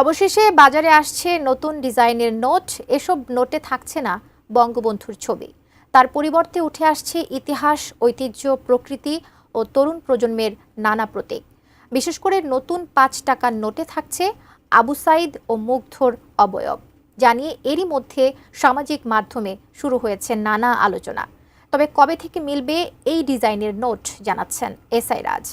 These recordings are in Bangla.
অবশেষে বাজারে আসছে নতুন ডিজাইনের নোট। এসব নোটে থাকছে না বঙ্গবন্ধুর ছবি। তার পরিবর্তে উঠে আসছে ইতিহাস, ঐতিহ্য, প্রকৃতি ও তরুণ প্রজন্মের নানা প্রতীক। বিশেষ করে নতুন পাঁচ টাকার নোটে থাকছে আবু সাইদ ও মুগ্ধর অবয়ব। জানিয়ে এরই মধ্যে সামাজিক মাধ্যমে শুরু হয়েছে নানা আলোচনা। তবে কবে থেকে মিলবে এই ডিজাইনের নোট জানাচ্ছেন এসআই রাজ।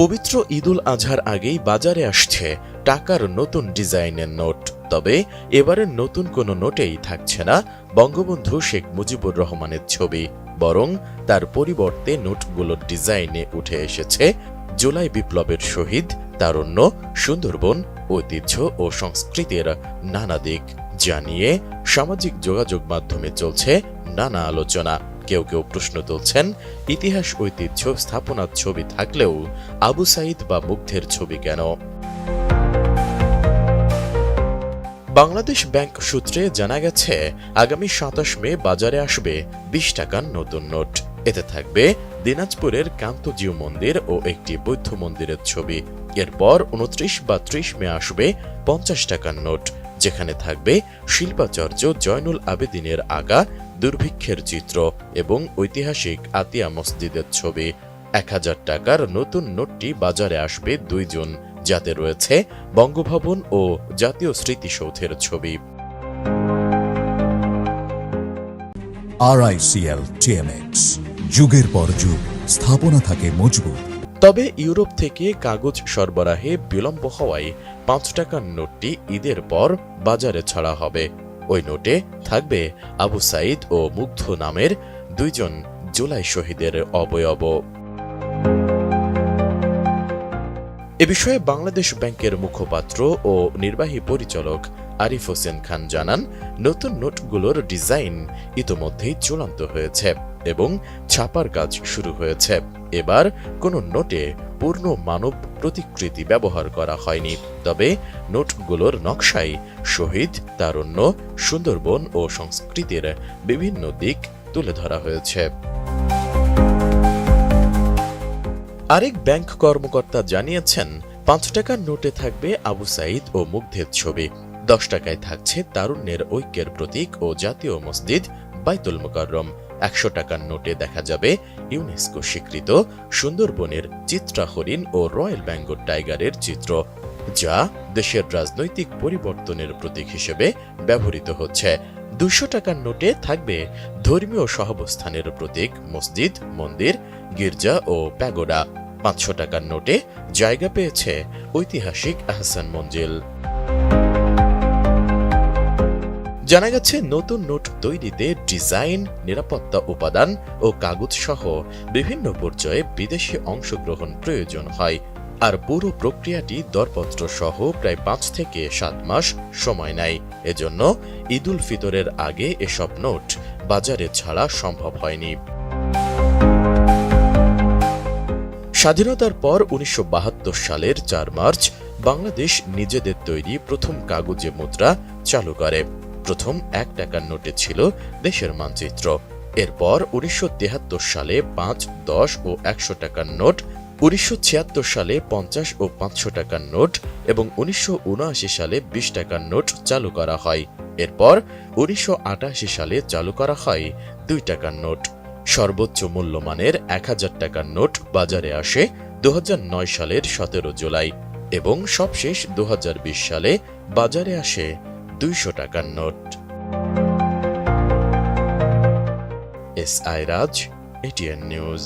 পবিত্র ঈদুল আজহার আগেই বাজারে আসছে টাকার নতুন ডিজাইনের নোট। তবে এবারের নতুন কোনো নোটেই থাকছে না বঙ্গবন্ধু শেখ মুজিবুর রহমানের ছবি। বরং তার পরিবর্তে নোটগুলোর ডিজাইনে উঠে এসেছে জুলাই বিপ্লবের শহীদ, তারুণ্য, সুন্দরবন, ঐতিহ্য ও সংস্কৃতির নানা দিক। জানিয়ে সামাজিক যোগাযোগ মাধ্যমে চলছে নানা আলোচনা। কেউ কেউ প্রশ্ন তুলছেন, ইতিহাস, ঐতিহ্য, স্থাপনার ছবি থাকলেও আবু সাইদ বা মুগ্ধের ছবি কেন? বাংলাদেশ ব্যাংক সূত্রে জানা গেছে, আগামী সাতাশ মে বাজারে আসবে বিশ টাকার নতুন নোট। এতে থাকবে দিনাজপুরের কান্তজিউ মন্দির ও একটি বৌদ্ধ মন্দিরের ছবি। এরপর উনত্রিশ বা ত্রিশ মে আসবে পঞ্চাশ টাকার নোট, যেখানে থাকবে শিল্পাচার্য জয়নুল আবেদিনের আগা দুর্ভিক্ষের চিত্র এবং ঐতিহাসিক আতিয়া মসজিদের ছবি। এক হাজার টাকার নতুন নোটটি বাজারে আসবে দুই জুন যাতে রয়েছে বঙ্গভবন ও জাতীয় স্মৃতিসৌধের ছবি। আরআইসিএল টিএমএক্স যুগের পর যুগ স্থাপনা থাকে মজবুত। তবে ইউরোপ থেকে কাগজ সরবরাহে বিলম্ব হওয়ায় পাঁচ টাকার নোটটি ঈদের পর বাজারে ছাড়া হবে। ওই নোটে থাকবে আবু সাইদ ও মুগ্ধ নামের দুইজন জুলাই শহীদের অবয়ব। এ বিষয়ে বাংলাদেশ ব্যাংকের মুখপাত্র ও নির্বাহী পরিচালক আরিফ হোসেন খান জানান, নতুন নোটগুলোর ডিজাইন ইতোমধ্যেই চূড়ান্ত হয়েছে এবং ছাপার কাজ শুরু হয়েছে। এবার কোনো নোটে পূর্ণ মানব প্রতিকৃতি ব্যবহার করা হয়নি। তবে নোটগুলোর নকশায় শহীদ, তারুণ্য, সুন্দরবন ও সংস্কৃতির বিভিন্ন দিক তুলে ধরা হয়েছে। আরেক ব্যাংক কর্মকর্তা জানিয়েছেন, পাঁচ টাকার নোটে থাকবে আবু সাইদ ও মুগ্ধের ছবি। দশ টাকায় থাকছে তারুণ্যের ঐক্যের প্রতীক ও জাতীয় মসজিদ বাইতুল মুকাররম। একশো টাকার নোটে দেখা যাবে ইউনেস্কো স্বীকৃত সুন্দরবনের চিত্রা হরিণ ও রয়্যাল বেঙ্গল টাইগারের চিত্র, যা দেশের রাজনৈতিক পরিবর্তনের প্রতীক হিসেবে ব্যবহৃত হচ্ছে। দুশো টাকার নোটে থাকবে ধর্মীয় সহাবস্থানের প্রতীক মসজিদ, মন্দির, গির্জা ও প্যাগোডা। পাঁচশো টাকার নোটে জায়গা পেয়েছে ঐতিহাসিক আহসান মঞ্জিল। জানা গেছে, নতুন নোট তৈরিতে ডিজাইন, নিরাপত্তা উপাদান ও কাগজ সহ বিভিন্ন পর্যায়ে বিদেশি অংশগ্রহণ প্রয়োজন হয়। আর পুরো প্রক্রিয়াটি দরপত্র সহ প্রায় পাঁচ থেকে সাত মাস সময় নেয়। এজন্য ঈদুল ফিতরের আগে এসব নোট বাজারে ছাড়া সম্ভব হয়নি। স্বাধীনতার পর উনিশশো বাহাত্তর সালের চার মার্চ বাংলাদেশ নিজেদের তৈরি প্রথম কাগজে মুদ্রা চালু করে। প্রথম এক টাকার নোটে ছিল দেশের মানচিত্র। এরপর উনিশশো সালে পাঁচ, দশ ও একশো টাকার নোট, উনিশশো ছিয়াত্তর সালে পঞ্চাশ ও পাঁচশো টাকার নোট এবং উনিশশো উনআশি সালে বিশ টাকার নোট চালু করা হয়। এরপর উনিশশো আটাশি সালে চালু করা হয় দুই টাকার নোট। সর্বোচ্চ মূল্যমানের এক হাজার টাকার নোট বাজারে আসে দু হাজার নয় সালের সতেরো জুলাই এবং সবশেষ দু হাজার বিশ সালে বাজারে আসে দুইশো টাকার note. S I Raj ATN news